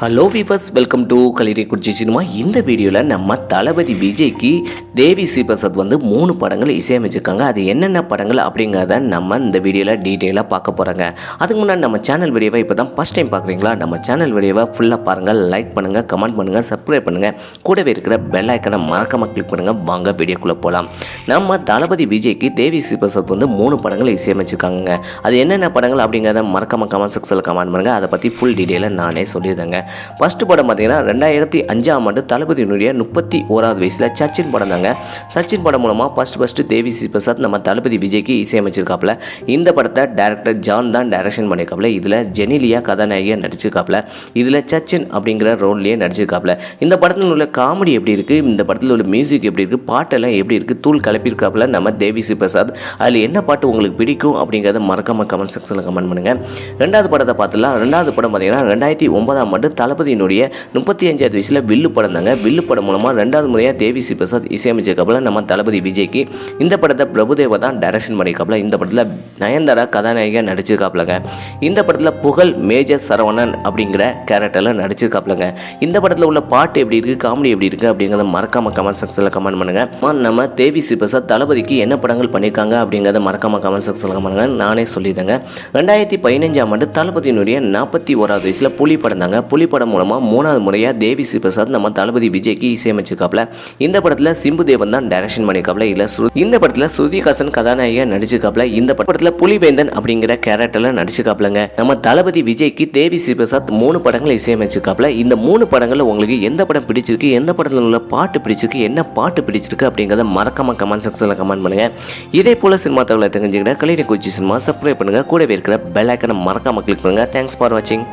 Hello viewers welcome to கலிரி குச்சி cinema இந்த வீடியோவில் நம்ம தளபதி விஜய்க்கு தேவி ஸ்ரீபிரசாத் வந்து மூணு படங்கள் இசையமைச்சிருக்காங்க. அது என்னென்ன படங்கள் அப்படிங்கிறத நம்ம இந்த வீடியோவில் டீட்டெயிலாக பார்க்க போகிறாங்க அதுக்கு முன்னாடி நம்ம சேனல் வீடியோவை இப்போ தான் ஃபஸ்ட் டைம் பார்க்குறீங்களா? நம்ம சேனல் வீடியோவை ஃபுல்லாக பாருங்கள் லைக் பண்ணுங்கள் கமெண்ட் பண்ணுங்கள் சப்ஸ்கிரைப் பண்ணுங்கள் கூடவே இருக்கிற பெல் ஐக்கனை மறக்காமல் கிளிக் பண்ணுங்கள் வாங்க வீடியோக்குள்ளே போகலாம் நம்ம தளபதி விஜய்க்கு தேவி ஸ்ரீபிரசாத் வந்து மூணு படங்கள் இசையமைச்சிருக்காங்க அது என்னென்ன படங்கள் அப்படிங்கிறத மறக்காம கமெண்ட் செக்ஷனில் கமெண்ட் பண்ணுங்கள் அதை பற்றி ஃபுல் டீட்டெயிலாக நானே சொல்லியிருந்தேங்க ஃபஸ்ட்டு படம் பார்த்தீங்கன்னா ரெண்டாயிரத்தி அஞ்சாம் ஆண்டு தளபதியினுடைய முப்பத்தி ஓராவது வயசில் சச்சின் படம் தாங்க. சச்சின் படம் மூலமாக ஃபஸ்ட்டு ஃபஸ்ட்டு தேவி ஸ்ரீ பிரசாத் நம்ம தளபதி விஜய்க்கு இசையமைச்சிருக்காப்புல. இந்த படத்தை டேரக்டர் ஜான் தான் டைரக்ஷன் பண்ணியிருக்காப்புல. இதில் ஜெனிலியா கதாநாயகியாக நடிச்சிருக்காப்புல. இதில் சச்சின் அப்படிங்கிற ரோல்லையே நடிச்சிருக்காப்புல. இந்த படத்தில் உள்ள காமெடி எப்படி இருக்குது இந்த படத்தில் உள்ள மியூசிக் எப்படி இருக்குது பாட்டெல்லாம் எப்படி இருக்குது தூள் கலப்பியிருக்காப்புல நம்ம தேவி ஸ்ரீ பிரசாத். அதில் என்ன பாட்டு உங்களுக்கு பிடிக்கும் அப்படிங்கிறத மறக்காம கமெண்ட் செக்ஷனில் கமெண்ட் பண்ணுங்கள் ரெண்டாவது படத்தை பார்த்துலாம் ரெண்டாவது படம் பார்த்தீங்கன்னா ரெண்டாயிரத்தி ஒன்பதாம் ஆண்டு தளபதியினுடைய முப்பத்தி அஞ்சாவது வயசில் வில்லு படம் தாங்க. வில்லு படம் மூலமாக ரெண்டாவது முறையாக தேவி சி பிரசாத் இசையமைச்சிருக்காப்புல நம்ம தளபதி விஜய்க்கு இந்த படத்தை பிரபுதேவா தான் டைரக்ஷன் பண்ணியிருக்காப்புல இந்த படத்தில் நயன்தாரா கதாநாயகியாக நடிச்சிருக்காப்புலங்க. இந்த படத்தில் புகழ் மேஜர் சரவணன் அப்படிங்கிற கேரக்டரில் நடிச்சிருக்காப்புலங்க. இந்த படத்தில் உள்ள பாட்டு எப்படி இருக்குது காமெடி எப்படி இருக்குது அப்படிங்கிறத மறக்காம கமெண்ட் செக்ஷனில் கமெண்ட் பண்ணுங்கள் நம்ம தேவி சி பிரசாத் தளபதிக்கு என்ன படங்கள் பண்ணியிருக்காங்க அப்படிங்கிறத மறக்காம கமெண்ட் செக்ஷனில் கமெண்ட் பண்ணுங்கள் நானே சொல்லியிருந்தேங்க ரெண்டாயிரத்தி பதினஞ்சாம் ஆண்டு தளபதியினுடைய நாற்பத்தி ஓராவது வயசில் புலி படம் தாங்க. புலி படம் மூலமாக மூணாவது முறையாக தேவி சிவபிரசாத் பிரசாத் நம்ம தளபதி விஜய்க்கு இசையமைச்சிருக்காப்ல. இந்த படத்தில் சிம்பு தேவன் தான் டைரக்ஷன் பண்ணியிருக்காப்ல இல்லை ஸ்ரு இந்த படத்தில் ஸ்ருதிஹாசன் கதாநாயகியாக நடிச்சிருக்காப்ல. இந்த படத்தில் புலிவேந்தன் அப்படிங்கிற கேரக்டரில் நடிச்சிருக்காப்லங்க. நம்ம தளபதி விஜய்க்கு தேவி ஸ்ரீ பிரசாத் மூணு படங்கள் இசையமைச்சிருக்காப்ல. இந்த மூணு படங்களில் உங்களுக்கு எந்த படம் பிடிச்சிருக்கு எந்த படத்தில் உள்ள பாட்டு பிடிச்சிருக்கு என்ன பாட்டு பிடிச்சிருக்கு அப்படிங்கிறத மறக்காம கமெண்ட் செக்ஷனில் கமெண்ட் பண்ணுங்க. இதே போல சினிமா தகவலை தெரிஞ்சுக்கிட்ட கலினி குச்சி சினிமா சப்ஸ்கிரைப் பண்ணுங்க. கூடவே இருக்கிற பெல் ஐக்கனை மறக்காம கிளிக் பண்ணுங்க. தேங்க்ஸ் ஃபார் வாட்சிங்